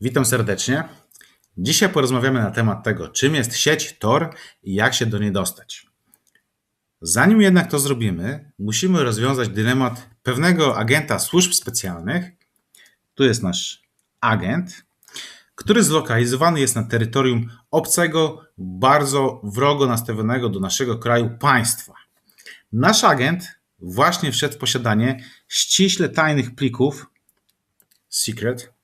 Witam serdecznie. Dzisiaj porozmawiamy na temat tego, czym jest sieć Tor i jak się do niej dostać. Zanim jednak to zrobimy, musimy rozwiązać dylemat pewnego agenta służb specjalnych. Tu jest nasz agent, który zlokalizowany jest na terytorium obcego, bardzo wrogo nastawionego do naszego kraju państwa. Nasz agent właśnie wszedł w posiadanie ściśle tajnych plików secret,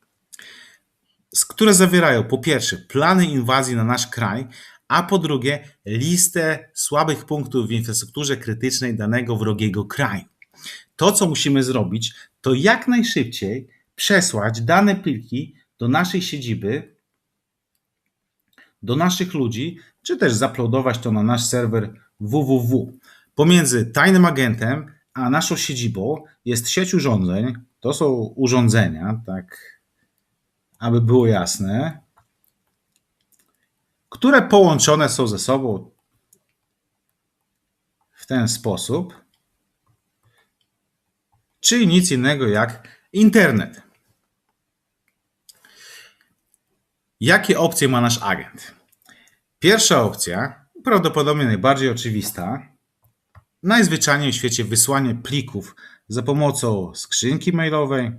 które zawierają po pierwsze plany inwazji na nasz kraj, a po drugie listę słabych punktów w infrastrukturze krytycznej danego wrogiego kraju. To, co musimy zrobić, to jak najszybciej przesłać dane pliki do naszej siedziby, do naszych ludzi, czy też zaploadować to na nasz serwer www. Pomiędzy tajnym agentem a naszą siedzibą jest sieć urządzeń. To są urządzenia, tak aby było jasne, które połączone są ze sobą w ten sposób, czyli nic innego jak internet. Jakie opcje ma nasz agent? Pierwsza opcja, prawdopodobnie najbardziej oczywista, najzwyczajniej w świecie wysłanie plików za pomocą skrzynki mailowej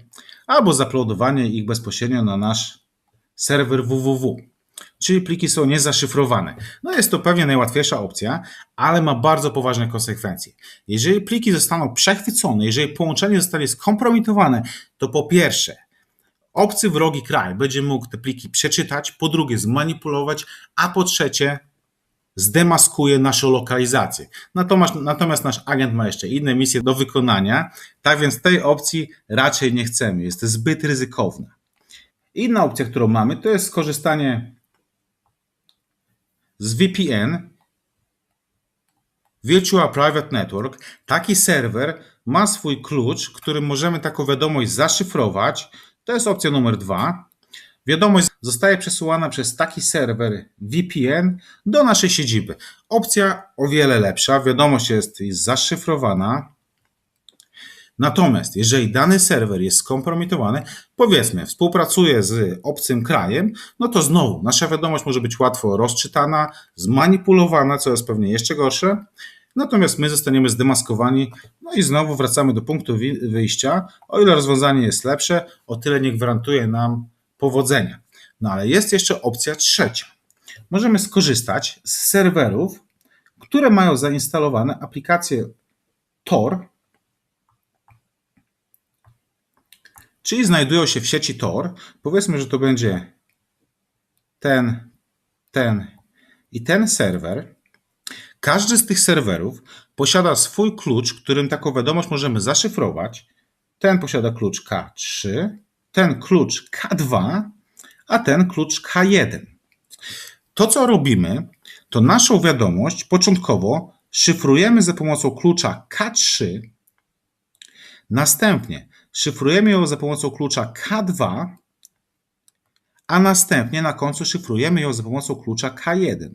albo zaploadowanie ich bezpośrednio na nasz serwer www. Czyli pliki są niezaszyfrowane. No jest to pewnie najłatwiejsza opcja, ale ma bardzo poważne konsekwencje. Jeżeli pliki zostaną przechwycone, jeżeli połączenie zostanie skompromitowane, to po pierwsze, obcy wrogi kraj będzie mógł te pliki przeczytać, po drugie zmanipulować, a po trzecie zdemaskuje naszą lokalizację. Natomiast, natomiast nasz agent ma jeszcze inne misje do wykonania, tak więc tej opcji raczej nie chcemy, jest zbyt ryzykowna. Inna opcja, którą mamy, to jest skorzystanie z VPN, Virtual Private Network. Taki serwer ma swój klucz, którym możemy taką wiadomość zaszyfrować. To jest opcja numer dwa. Wiadomość zostaje przesyłana przez taki serwer VPN do naszej siedziby. Opcja o wiele lepsza. Wiadomość jest, jest zaszyfrowana. Natomiast jeżeli dany serwer jest skompromitowany, powiedzmy, współpracuje z obcym krajem, no to znowu nasza wiadomość może być łatwo rozczytana, zmanipulowana, co jest pewnie jeszcze gorsze. Natomiast my zostaniemy zdemaskowani, no i znowu wracamy do punktu wyjścia. O ile rozwiązanie jest lepsze, o tyle nie gwarantuje nam powodzenia. No ale jest jeszcze opcja trzecia. Możemy skorzystać z serwerów, które mają zainstalowane aplikację Tor, czyli znajdują się w sieci Tor. Powiedzmy, że to będzie ten, ten i ten serwer. Każdy z tych serwerów posiada swój klucz, którym taką wiadomość możemy zaszyfrować. Ten posiada klucz K3, ten klucz K2, a ten klucz K1. To, co robimy, to naszą wiadomość początkowo szyfrujemy za pomocą klucza K3, następnie szyfrujemy ją za pomocą klucza K2, a następnie na końcu szyfrujemy ją za pomocą klucza K1.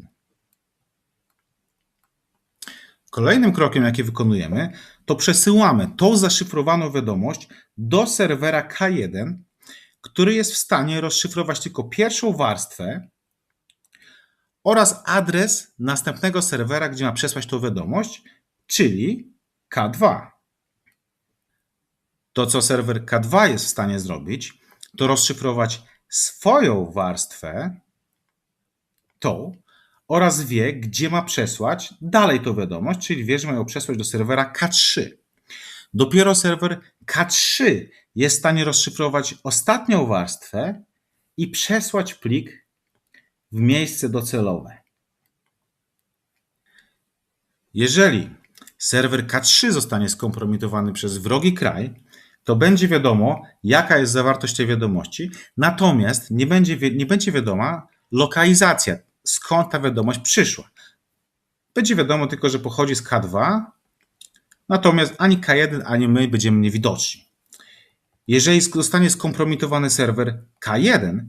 Kolejnym krokiem, jaki wykonujemy, to przesyłamy tą zaszyfrowaną wiadomość do serwera K1, który jest w stanie rozszyfrować tylko pierwszą warstwę oraz adres następnego serwera, gdzie ma przesłać tą wiadomość, czyli K2. To, co serwer K2 jest w stanie zrobić, to rozszyfrować swoją warstwę, tą, oraz wie, gdzie ma przesłać dalej tą wiadomość, czyli wie, że ma ją przesłać do serwera K3. Dopiero serwer K3 jest w stanie rozszyfrować ostatnią warstwę i przesłać plik w miejsce docelowe. Jeżeli serwer K3 zostanie skompromitowany przez wrogi kraj, to będzie wiadomo, jaka jest zawartość tej wiadomości, natomiast nie będzie, nie będzie wiadoma lokalizacja, skąd ta wiadomość przyszła. Będzie wiadomo tylko, że pochodzi z K2, natomiast ani K1, ani my będziemy niewidoczni. Jeżeli zostanie skompromitowany serwer K1,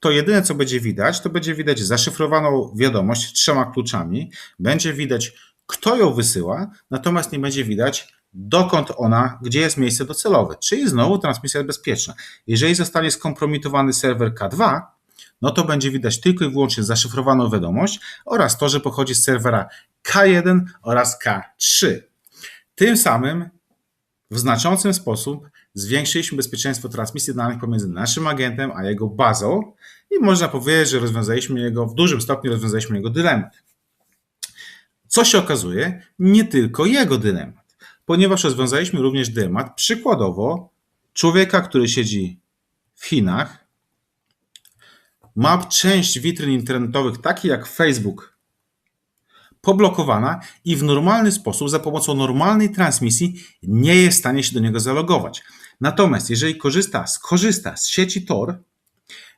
to jedyne co będzie widać, to będzie widać zaszyfrowaną wiadomość trzema kluczami, będzie widać kto ją wysyła, natomiast nie będzie widać dokąd ona, gdzie jest miejsce docelowe. Czyli znowu transmisja jest bezpieczna. Jeżeli zostanie skompromitowany serwer K2, no to będzie widać tylko i wyłącznie zaszyfrowaną wiadomość oraz to, że pochodzi z serwera K1 oraz K3. Tym samym w znaczącym sposób zwiększyliśmy bezpieczeństwo transmisji danych pomiędzy naszym agentem a jego bazą i można powiedzieć, że rozwiązaliśmy jego, w dużym stopniu rozwiązaliśmy jego dylemat. Co się okazuje, nie tylko jego dylemat, ponieważ rozwiązaliśmy również dylemat przykładowo człowieka, który siedzi w Chinach, ma część witryn internetowych, takich jak Facebook, poblokowana i w normalny sposób, za pomocą normalnej transmisji, nie jest w stanie się do niego zalogować. Natomiast jeżeli korzysta, skorzysta z sieci Tor,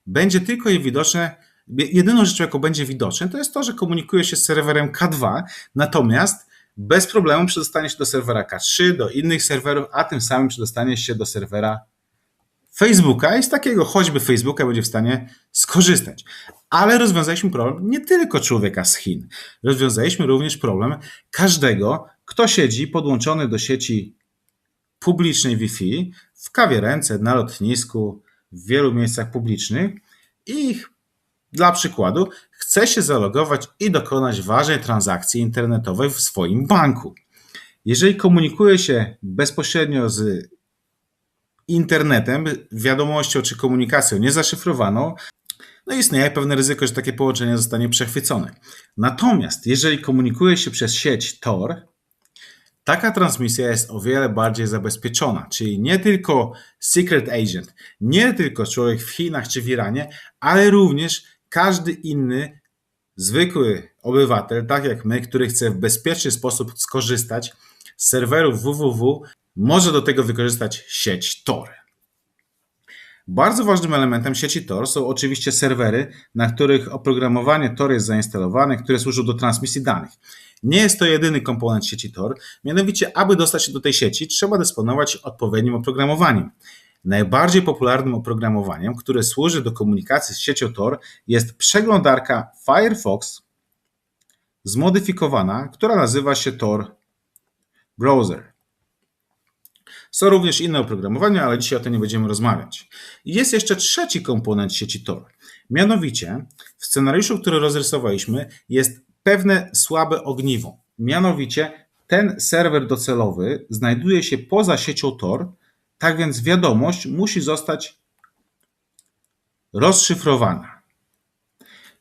będzie tylko i widoczne, jedyną rzeczą, jaką będzie widoczne, to jest to, że komunikuje się z serwerem K2, natomiast bez problemu przedostanie się do serwera K3, do innych serwerów, a tym samym przedostanie się do serwera Facebooka i z takiego choćby Facebooka będzie w stanie skorzystać. Ale rozwiązaliśmy problem nie tylko człowieka z Chin. Rozwiązaliśmy również problem każdego, kto siedzi podłączony do sieci publicznej Wi-Fi w kawiarence, na lotnisku, w wielu miejscach publicznych i dla przykładu chce się zalogować i dokonać ważnej transakcji internetowej w swoim banku. Jeżeli komunikuje się bezpośrednio z internetem, wiadomością czy komunikacją niezaszyfrowaną, no istnieje pewne ryzyko, że takie połączenie zostanie przechwycone. Natomiast jeżeli komunikuje się przez sieć Tor, taka transmisja jest o wiele bardziej zabezpieczona, czyli nie tylko secret agent, nie tylko człowiek w Chinach czy w Iranie, ale również każdy inny zwykły obywatel, tak jak my, który chce w bezpieczny sposób skorzystać z serwerów www, może do tego wykorzystać sieć Tor. Bardzo ważnym elementem sieci Tor są oczywiście serwery, na których oprogramowanie Tor jest zainstalowane, które służą do transmisji danych. Nie jest to jedyny komponent sieci Tor, mianowicie, aby dostać się do tej sieci, trzeba dysponować odpowiednim oprogramowaniem. Najbardziej popularnym oprogramowaniem, które służy do komunikacji z siecią Tor, jest przeglądarka Firefox zmodyfikowana, która nazywa się Tor Browser. Są również inne oprogramowania, ale dzisiaj o tym nie będziemy rozmawiać. Jest jeszcze trzeci komponent sieci Tor. Mianowicie w scenariuszu, który rozrysowaliśmy, jest pewne słabe ogniwo. Mianowicie ten serwer docelowy znajduje się poza siecią Tor, tak więc wiadomość musi zostać rozszyfrowana.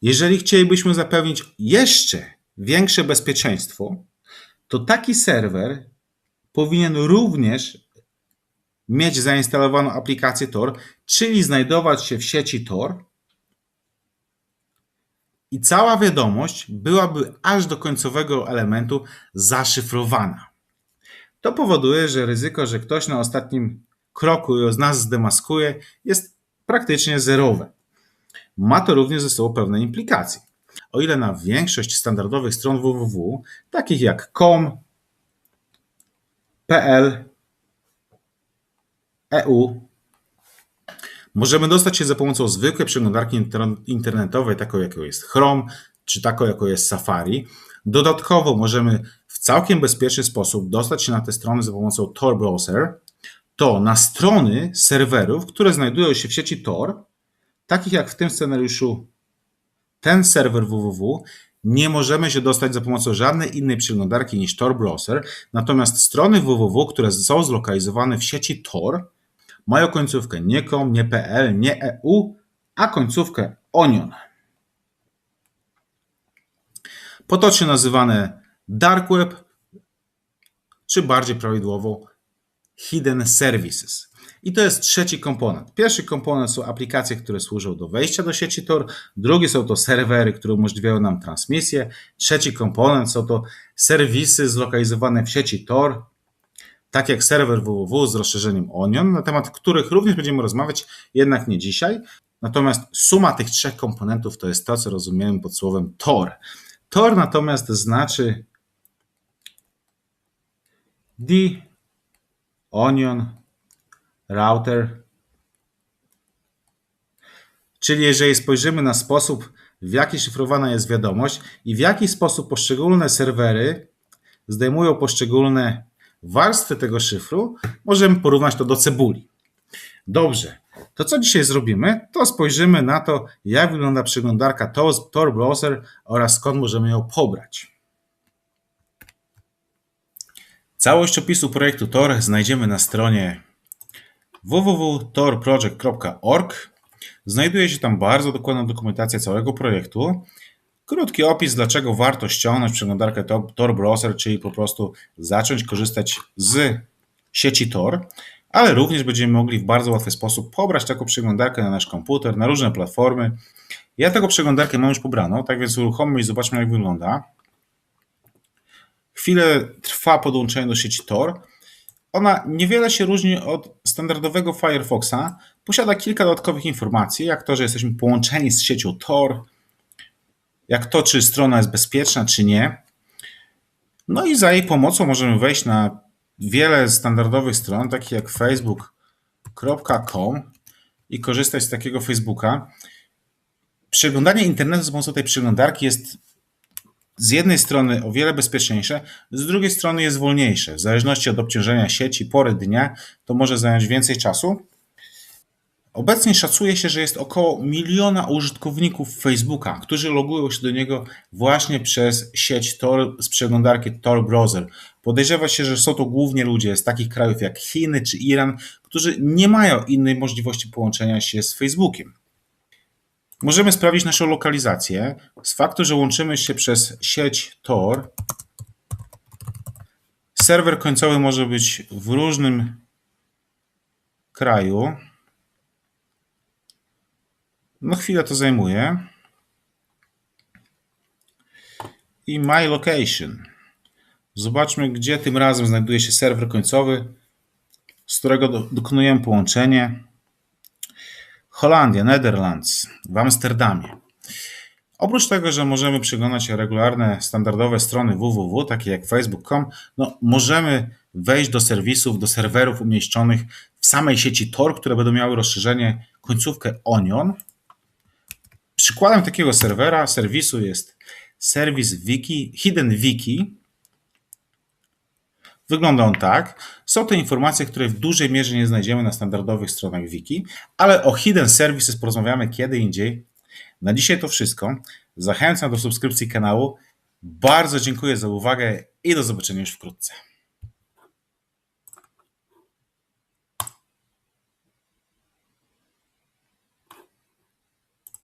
Jeżeli chcielibyśmy zapewnić jeszcze większe bezpieczeństwo, to taki serwer powinien również mieć zainstalowaną aplikację Tor, czyli znajdować się w sieci Tor i cała wiadomość byłaby aż do końcowego elementu zaszyfrowana. To powoduje, że ryzyko, że ktoś na ostatnim kroku z nas zdemaskuje, jest praktycznie zerowe. Ma to również ze sobą pewne implikacje. O ile na większość standardowych stron www, takich jak com, pl, EU możemy dostać się za pomocą zwykłej przeglądarki internetowej, taką jaką jest Chrome, czy taką jaką jest Safari. Dodatkowo możemy w całkiem bezpieczny sposób dostać się na te strony za pomocą Tor Browser. To na strony serwerów, które znajdują się w sieci Tor, takich jak w tym scenariuszu ten serwer www, nie możemy się dostać za pomocą żadnej innej przeglądarki niż Tor Browser, natomiast strony www, które są zlokalizowane w sieci Tor, mają końcówkę nie .com, nie .pl, nie .eu, a końcówkę onion. Potocznie nazywane dark web, czy bardziej prawidłowo hidden services. I to jest trzeci komponent. Pierwszy komponent są aplikacje, które służą do wejścia do sieci Tor. Drugi są to serwery, które umożliwiają nam transmisję. Trzeci komponent są to serwisy zlokalizowane w sieci Tor, tak jak serwer www z rozszerzeniem Onion, na temat których również będziemy rozmawiać, jednak nie dzisiaj. Natomiast suma tych trzech komponentów to jest to, co rozumiemy pod słowem Tor. Tor natomiast znaczy D, Onion, Router. Czyli jeżeli spojrzymy na sposób, w jaki szyfrowana jest wiadomość i w jaki sposób poszczególne serwery zdejmują poszczególne warstwy tego szyfru, możemy porównać to do cebuli. Dobrze, to co dzisiaj zrobimy, to spojrzymy na to, jak wygląda przeglądarka Tor Browser oraz skąd możemy ją pobrać. Całość opisu projektu Tor znajdziemy na stronie www.torproject.org. Znajduje się tam bardzo dokładna dokumentacja całego projektu. Krótki opis, dlaczego warto ściągnąć przeglądarkę Tor Browser, czyli po prostu zacząć korzystać z sieci Tor, ale również będziemy mogli w bardzo łatwy sposób pobrać taką przeglądarkę na nasz komputer, na różne platformy. Ja taką przeglądarkę mam już pobraną, tak więc uruchommy i zobaczmy jak wygląda. Chwilę trwa podłączenie do sieci Tor. Ona niewiele się różni od standardowego Firefoxa. Posiada kilka dodatkowych informacji, jak to, że jesteśmy połączeni z siecią Tor, jak to, czy strona jest bezpieczna, czy nie. No i za jej pomocą możemy wejść na wiele standardowych stron, takich jak facebook.com i korzystać z takiego Facebooka. Przeglądanie internetu za pomocą tej przeglądarki jest z jednej strony o wiele bezpieczniejsze, z drugiej strony jest wolniejsze. W zależności od obciążenia sieci, pory dnia, to może zająć więcej czasu. Obecnie szacuje się, że jest około miliona użytkowników Facebooka, którzy logują się do niego właśnie przez sieć Tor z przeglądarki Tor Browser. Podejrzewa się, że są to głównie ludzie z takich krajów jak Chiny czy Iran, którzy nie mają innej możliwości połączenia się z Facebookiem. Możemy sprawdzić naszą lokalizację z faktu, że łączymy się przez sieć Tor. Serwer końcowy może być w różnym kraju. No chwilę to zajmuje. I My Location. Zobaczmy, gdzie tym razem znajduje się serwer końcowy, z którego dokonujemy połączenie. Holandia, Netherlands, w Amsterdamie. Oprócz tego, że możemy przeglądać regularne, standardowe strony www, takie jak facebook.com, no, możemy wejść do serwisów, do serwerów umieszczonych w samej sieci Tor, które będą miały rozszerzenie końcówkę Onion. Przykładem takiego serwera, serwisu jest serwis Wiki, Hidden Wiki. Wygląda on tak. Są to informacje, które w dużej mierze nie znajdziemy na standardowych stronach Wiki, ale o Hidden Services porozmawiamy kiedy indziej. Na dzisiaj to wszystko. Zachęcam do subskrypcji kanału. Bardzo dziękuję za uwagę i do zobaczenia już wkrótce.